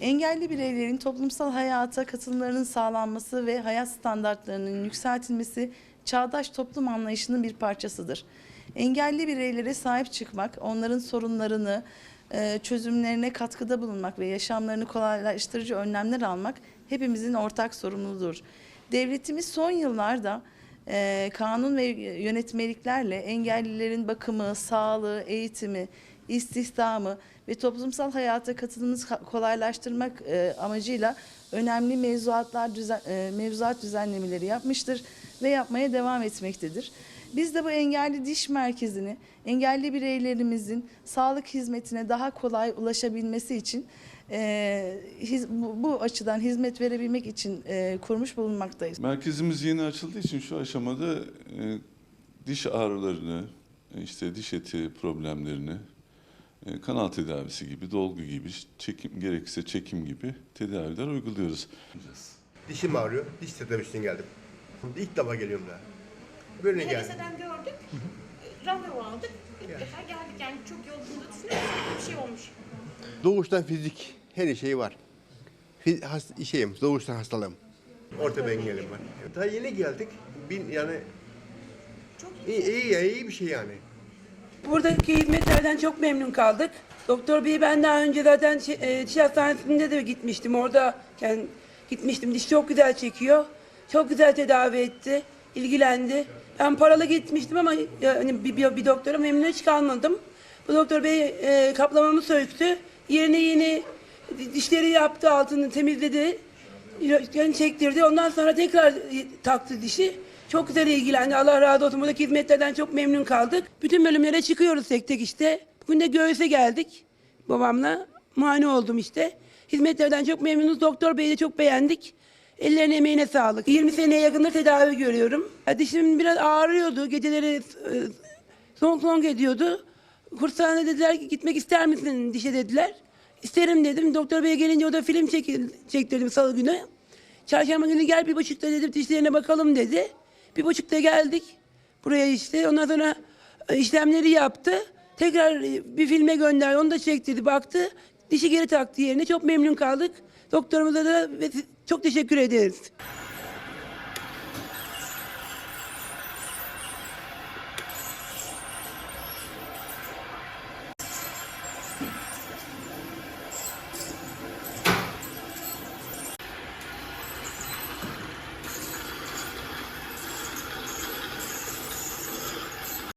Engelli bireylerin toplumsal hayata katılımlarının sağlanması ve hayat standartlarının yükseltilmesi çağdaş toplum anlayışının bir parçasıdır. Engelli bireylere sahip çıkmak, onların sorunlarını, e, çözümlerine katkıda bulunmak ve yaşamlarını kolaylaştırıcı önlemler almak hepimizin ortak sorumluluğudur. Devletimiz son yıllarda e, kanun ve yönetmeliklerle engellilerin bakımı, sağlığı, eğitimi, istihdamı ve toplumsal hayata katılımını ka- kolaylaştırmak e, amacıyla önemli mevzuatlar mevzuat düzenlemeleri yapmıştır ve yapmaya devam etmektedir. Biz de bu engelli diş merkezini engelli bireylerimizin sağlık hizmetine daha kolay ulaşabilmesi için e, hiz- bu, bu açıdan hizmet verebilmek için e, kurmuş bulunmaktayız. Merkezimiz yeni açıldığı için şu aşamada e, diş ağrılarını, işte diş eti problemlerini, e, kanal tedavisi gibi, dolgu gibi, çekim gerekirse çekim gibi tedaviler uyguluyoruz. Dişim ağrıyor. Diş tedavisine geldim. İlk defa geliyorum daha. Böyle geldim. Liseden gördük, randevu aldık. İlk defa geldik yani çok yolunda düşünüyoruz. Bir şey olmuş. Doğuştan fizik her şeyi var. Fiz, has, şeyim, doğuştan hastalığım. Orta engelim var. Daha yeni geldik. Bin, yani Çok iyi, iyi, ya, iyi bir şey yani. Buradaki hizmetlerden çok memnun kaldık. Doktor Bey ben daha önce zaten şey- e, diş hastanesinde de gitmiştim. Orada yani gitmiştim. Diş çok güzel çekiyor. Çok güzel tedavi etti. ilgilendi. Ben paralı gitmiştim ama yani bir, bir, bir doktora memnun hiç kalmadım. Bu doktor bey e, kaplamamı söktü. Yerine yeni dişleri yaptı, altını temizledi. Yani çektirdi. Ondan sonra tekrar taktı dişi. Çok güzel ilgilendi. Allah razı olsun. Buradaki hizmetlerden çok memnun kaldık. Bütün bölümlere çıkıyoruz tek tek işte. Bugün de göğüse geldik babamla. Muayene oldum işte. Hizmetlerden çok memnunuz. Doktor Bey'i de çok beğendik. Ellerine emeğine sağlık. 20 seneye yakındır tedavi görüyorum. Dişim biraz ağrıyordu. Geceleri e, son son ediyordu. Kursağına dediler ki gitmek ister misin dişe dediler. İsterim dedim. Doktor Bey'e gelince o da film çekil, çektirdim salı günü. Çarşamba günü gel bir buçukta dedim dişlerine bakalım dedi. Bir buçukta geldik buraya işte. Ondan sonra e, işlemleri yaptı. Tekrar bir filme gönderdi. Onu da çektirdi baktı. Dişi geri taktı yerine. Çok memnun kaldık. Doktorumuza da çok teşekkür ederiz.